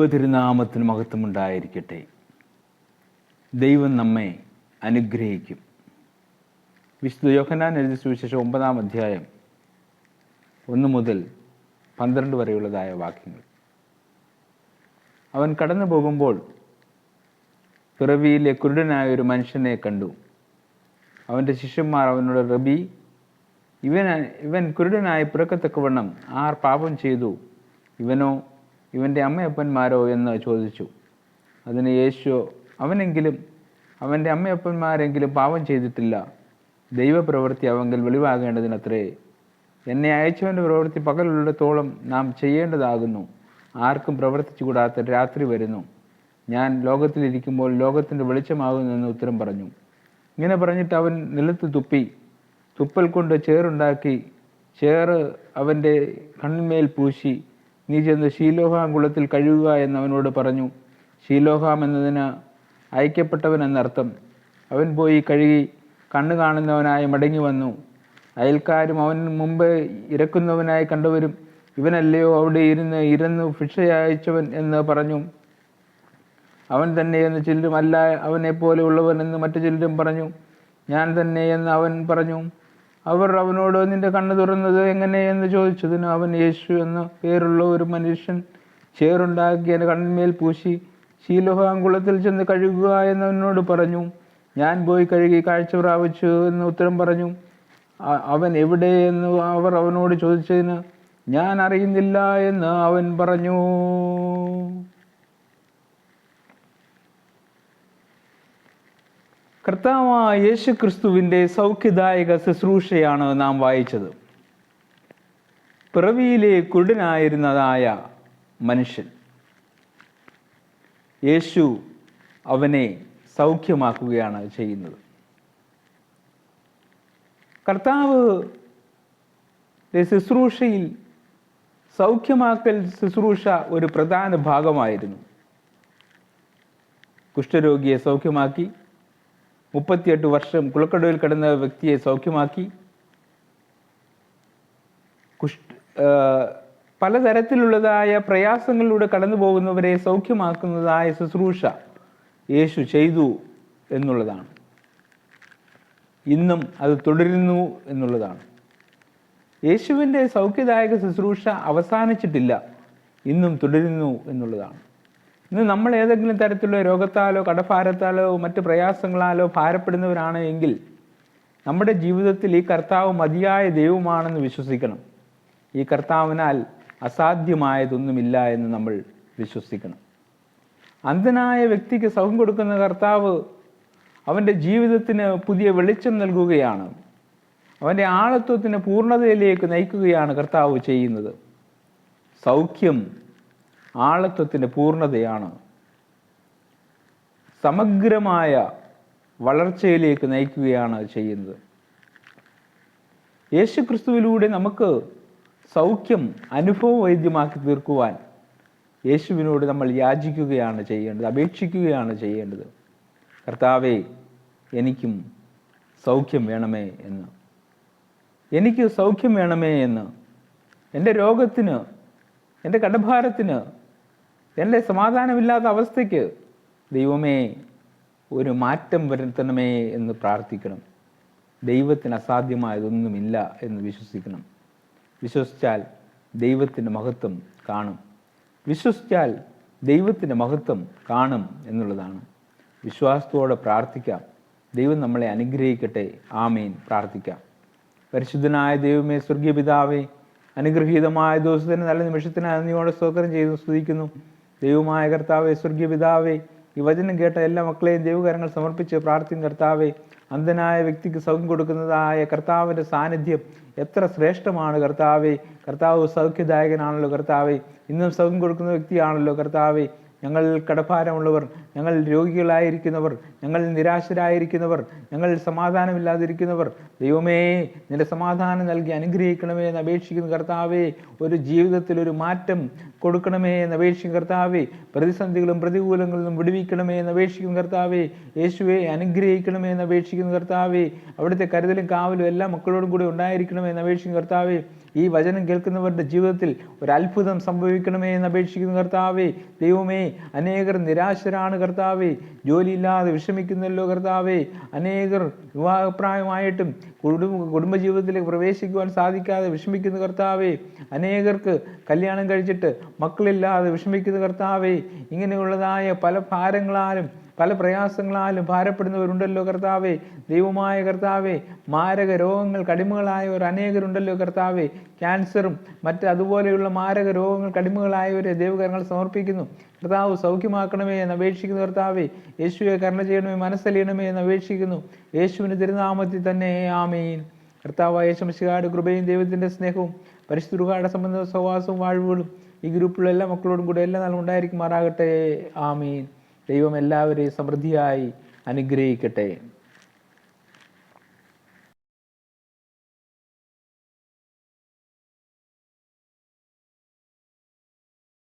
ദൈവ തിരുനാമത്തിന് മഹത്വമുണ്ടായിരിക്കട്ടെ. ദൈവം നമ്മെ അനുഗ്രഹിക്കും. വിശുദ്ധ യോഹനാൻ എഴുതി സുവിശേഷം ഒമ്പതാം അധ്യായം ഒന്ന് മുതൽ പന്ത്രണ്ട് വരെയുള്ളതായ വാക്യങ്ങൾ. അവൻ കടന്നു പോകുമ്പോൾ പിറവിയിലെ കുരുടനായ ഒരു മനുഷ്യനെ കണ്ടു. അവന്റെ ശിഷ്യന്മാർ അവനോട് റബി ഇവൻ ഇവൻ കുരുടനായി പിറക്കത്തക്കവണ്ണം ആർ പാപം ചെയ്തു? ഇവനോ ഇവന്റെ അമ്മയപ്പന്മാരോ എന്ന് ചോദിച്ചു. അതിന് യേശു അവനെങ്കിലും അവന്റെ അമ്മയപ്പന്മാരെങ്കിലും പാപം ചെയ്തിട്ടില്ല. ദൈവപ്രവൃത്തി അവങ്കിൽ വെളിവാകേണ്ടതിനത്രേ. എന്നെ അയച്ചവന്റെ പ്രവൃത്തി പകലുള്ളിടത്തോളം നാം ചെയ്യേണ്ടതാകുന്നു. ആർക്കും പ്രവർത്തിച്ചുകൂടാത്ത രാത്രി വരുന്നു. ഞാൻ ലോകത്തിലിരിക്കുമ്പോൾ ലോകത്തിന്റെ വെളിച്ചമാകുന്നു എന്ന് ഉത്തരം പറഞ്ഞു. ഇങ്ങനെ പറഞ്ഞിട്ട് അവൻ നിലത്ത് തുപ്പി തുപ്പൽ കൊണ്ട് ചേറുണ്ടാക്കി ചേറ് അവന്റെ കണ്ണിന്മേൽ പൂശി നീ ചെന്ന് ശീലോഹാം കുളത്തിൽ കഴുകുക എന്ന് അവനോട് പറഞ്ഞു ശീലോഹാം എന്നതിന് അയക്കപ്പെട്ടവൻ എന്നർത്ഥം. അവൻ പോയി കഴുകി കണ്ണു കാണുന്നവനായി മടങ്ങി വന്നു. അയൽക്കാരും അവൻ മുമ്പ് ഇരക്കുന്നവനായി കണ്ടവരും. ഇവനല്ലയോ അവിടെ ഇരുന്ന് ഇരന്നു ഭിക്ഷ അയച്ചവൻ എന്ന് പറഞ്ഞു. അവൻ തന്നെ എന്ന് ചിലരും അല്ല അവനെ എന്ന് മറ്റു ചിലരും പറഞ്ഞു. ഞാൻ തന്നെ എന്ന് അവൻ പറഞ്ഞു. അവർ അവനോട് നിന്റെ കണ്ണ് തുറന്നത് എങ്ങനെയെന്ന് ചോദിച്ചതിന് അവൻ യേശു എന്ന പേരുള്ള ഒരു മനുഷ്യൻ ചേറുണ്ടാക്കി എന്റെ കണ്ണിന്മേൽ പൂശി. ശീലോഹാങ്കുളത്തിൽ ചെന്ന് കഴുകുക എന്നവനോട് പറഞ്ഞു ഞാൻ പോയി കഴുകി കാഴ്ച പ്രാപിച്ചു എന്ന് ഉത്തരം പറഞ്ഞു. അവൻ എവിടെ എന്ന് അവർ അവനോട് ചോദിച്ചതിന് ഞാൻ അറിയുന്നില്ല എന്ന് അവൻ പറഞ്ഞു. കർത്താവായ യേശു ക്രിസ്തുവിന്റെ സൗഖ്യദായക ശുശ്രൂഷയാണ് നാം വായിച്ചത്. പിറവിയിലെ കുടനായിരുന്നതായ മനുഷ്യൻ. യേശു അവനെ സൗഖ്യമാക്കുകയാണ് ചെയ്യുന്നത്. കർത്താവ് ശുശ്രൂഷയിൽ സൗഖ്യമാക്കൽ ശുശ്രൂഷ ഒരു പ്രധാന ഭാഗമായിരുന്നു. കുഷ്ഠരോഗിയെ സൗഖ്യമാക്കി മുപ്പത്തിയെട്ട് വർഷം കുളക്കടവിൽ കിടന്ന വ്യക്തിയെ സൗഖ്യമാക്കി. കുഷ് പലതരത്തിലുള്ളതായ പ്രയാസങ്ങളിലൂടെ കടന്നു പോകുന്നവരെ സൗഖ്യമാക്കുന്നതായ ശുശ്രൂഷ യേശു ചെയ്തു എന്നുള്ളതാണ്. ഇന്നും അത് തുടരുന്നു എന്നുള്ളതാണ്. യേശുവിന്റെ സൗഖ്യദായക ശുശ്രൂഷ അവസാനിച്ചിട്ടില്ല ഇന്നും തുടരുന്നു എന്നുള്ളതാണ്. ഇന്ന് നമ്മൾ ഏതെങ്കിലും തരത്തിലുള്ള രോഗത്താലോ കടഭാരത്താലോ മറ്റ് പ്രയാസങ്ങളാലോ ഭാരപ്പെടുന്നവരാണ് എങ്കിൽ നമ്മുടെ ജീവിതത്തിൽ ഈ കർത്താവ് മതിയായ ദൈവമാണെന്ന് വിശ്വസിക്കണം. ഈ കർത്താവിനാൽ അസാധ്യമായതൊന്നുമില്ല എന്ന് നമ്മൾ വിശ്വസിക്കണം. അന്ധനായ വ്യക്തിക്ക് സുഖം കൊടുക്കുന്ന കർത്താവ് അവന്റെ ജീവിതത്തിന് പുതിയ വെളിച്ചം നൽകുകയാണ്. അവന്റെ ആളത്വത്തിന് പൂർണതയിലേക്ക് നയിക്കുകയാണ് കർത്താവ് ചെയ്യുന്നത്. സൗഖ്യം ആളത്വത്തിന്റെ പൂർണതയാണ്. സമഗ്രമായ വളർച്ചയിലേക്ക് നയിക്കുകയാണ് ചെയ്യുന്നത്. യേശു ക്രിസ്തുവിലൂടെ നമുക്ക് സൗഖ്യം അനുഭവവൈദ്യമാക്കി തീർക്കുവാൻ യേശുവിനോട് നമ്മൾ യാചിക്കുകയാണ് ചെയ്യേണ്ടത് അപേക്ഷിക്കുകയാണ് ചെയ്യേണ്ടത്. കർത്താവേ എനിക്കും സൗഖ്യം വേണമേ എന്ന്. എനിക്ക് സൗഖ്യം വേണമേ എന്ന്. എന്റെ രോഗത്തിന് എന്റെ കടഭാരത്തിന് എന്റെ സമാധാനമില്ലാത്ത അവസ്ഥയ്ക്ക് ദൈവമേ ഒരു മാറ്റം വരുത്തണമേ എന്ന് പ്രാർത്ഥിക്കണം. ദൈവത്തിന് അസാധ്യമായതൊന്നുമില്ല എന്ന് വിശ്വസിക്കണം. വിശ്വസിച്ചാൽ ദൈവത്തിന്റെ മഹത്വം കാണും. വിശ്വസിച്ചാൽ ദൈവത്തിന്റെ മഹത്വം കാണും എന്നുള്ളതാണ്. വിശ്വാസത്തോടെ പ്രാർത്ഥിക്കാം. ദൈവം നമ്മളെ അനുഗ്രഹിക്കട്ടെ. ആമേൻ. പ്രാർത്ഥിക്കാം. പരിശുദ്ധനായ ദൈവമേ സ്വർഗീയ പിതാവേ അനുഗ്രഹീതമായ ദിവസത്തിന് നല്ല നിമിഷത്തിന് നന്ദിയോടെ സ്തോത്രം ചെയ്തു സ്തുതിക്കുന്നു. ദൈവമായ കർത്താവേ സ്വർഗീയ പിതാവേ ഈ വചനം കേട്ട എല്ലാ മക്കളെയും ദൈവകരങ്ങൾ സമർപ്പിച്ച് പ്രാർത്ഥിക്കും കർത്താവേ അന്ധനായ വ്യക്തിക്ക് സൗഖ്യം കൊടുക്കുന്നതായ കർത്താവിന്റെ സാന്നിധ്യം എത്ര ശ്രേഷ്ഠമാണ് കർത്താവേ. കർത്താവ് സൗഖ്യദായകനാണല്ലോ കർത്താവേ. ഇന്നും സൗഖ്യം കൊടുക്കുന്ന വ്യക്തിയാണല്ലോ കർത്താവേ. ഞങ്ങൾ കടഭാരമുള്ളവർ ഞങ്ങൾ രോഗികളായിരിക്കുന്നവർ ഞങ്ങൾ നിരാശരായിരിക്കുന്നവർ ഞങ്ങൾ സമാധാനമില്ലാതിരിക്കുന്നവർ ദൈവമേ നിന്റെ സമാധാനം നൽകി അനുഗ്രഹിക്കണമേ എന്ന് അപേക്ഷിക്കുന്ന കർത്താവേ ഒരു ജീവിതത്തിൽ ഒരു മാറ്റം കൊടുക്കണമേ എന്ന് അപേക്ഷിക്കുന്ന കർത്താവേ പ്രതിസന്ധികളും പ്രതികൂലങ്ങളും വിടുവിക്കണമേ എന്ന് അപേക്ഷിക്കുന്ന കർത്താവേ യേശുവെ അനുഗ്രഹിക്കണമേ എന്ന് അപേക്ഷിക്കുന്ന കർത്താവേ അവിടുത്തെ കരുതലും കാവലും എല്ലാ മക്കളോടും കൂടി ഉണ്ടായിരിക്കണമേ എന്ന് അപേക്ഷിക്കുന്ന കർത്താവേ ഈ വചനം കേൾക്കുന്നവരുടെ ജീവിതത്തിൽ ഒരു അത്ഭുതം സംഭവിക്കണമേ എന്ന് അപേക്ഷിക്കുന്ന കർത്താവേ ദൈവമേ അനേകർ നിരാശരാണ് കർത്താവേ ജോലിയില്ലാതെ വിഷമിക്കുന്നല്ലോ കർത്താവെ. അനേകർ വിവാഹപ്രായമായിട്ടും കുടുംബ കുടുംബജീവിതത്തിലേക്ക് പ്രവേശിക്കുവാൻ സാധിക്കാതെ വിഷമിക്കുന്ന കർത്താവെ. അനേകർക്ക് കല്യാണം കഴിച്ചിട്ട് മക്കളില്ലാതെ വിഷമിക്കുന്ന കർത്താവെ. ഇങ്ങനെയുള്ളതായ പല ഭാരങ്ങളാലും പല പ്രയാസങ്ങളാലും ഭാരപ്പെടുന്നവരുണ്ടല്ലോ കർത്താവേ ദൈവമായ കർത്താവേ മാരക രോഗങ്ങൾ കടിമകളായവർ അനേകരുണ്ടല്ലോ കർത്താവേ ക്യാൻസറും മറ്റ് അതുപോലെയുള്ള മാരക രോഗങ്ങൾ കടിമകളായവരെ ദൈവകരങ്ങൾ സമർപ്പിക്കുന്നു. കർത്താവ് സൗഖ്യമാക്കണമേ എന്ന് അപേക്ഷിക്കുന്നു കർത്താവേ. യേശുവെ കരുണ ചെയ്യണമേ മനസ്സലിയണമേ എന്ന് അപേക്ഷിക്കുന്നു. യേശുവിന് തിരുനാമത്തിൽ തന്നെ ആമീൻ. കർത്താവായ യേശുമിശിഹാട് കൃപയും ദൈവത്തിന്റെ സ്നേഹവും പരിശുദ്ധ സംബന്ധ സഹവാസവും വാഴ്വുകളും ഈ ഗ്രൂപ്പിലുള്ള എല്ലാ മക്കളോടും കൂടെ എല്ലാ നാളും ഉണ്ടായിരിക്കുമാറാകട്ടെ. ആമീൻ. ദൈവം എല്ലാവരെയും സമൃദ്ധിയായി അനുഗ്രഹിക്കട്ടെ.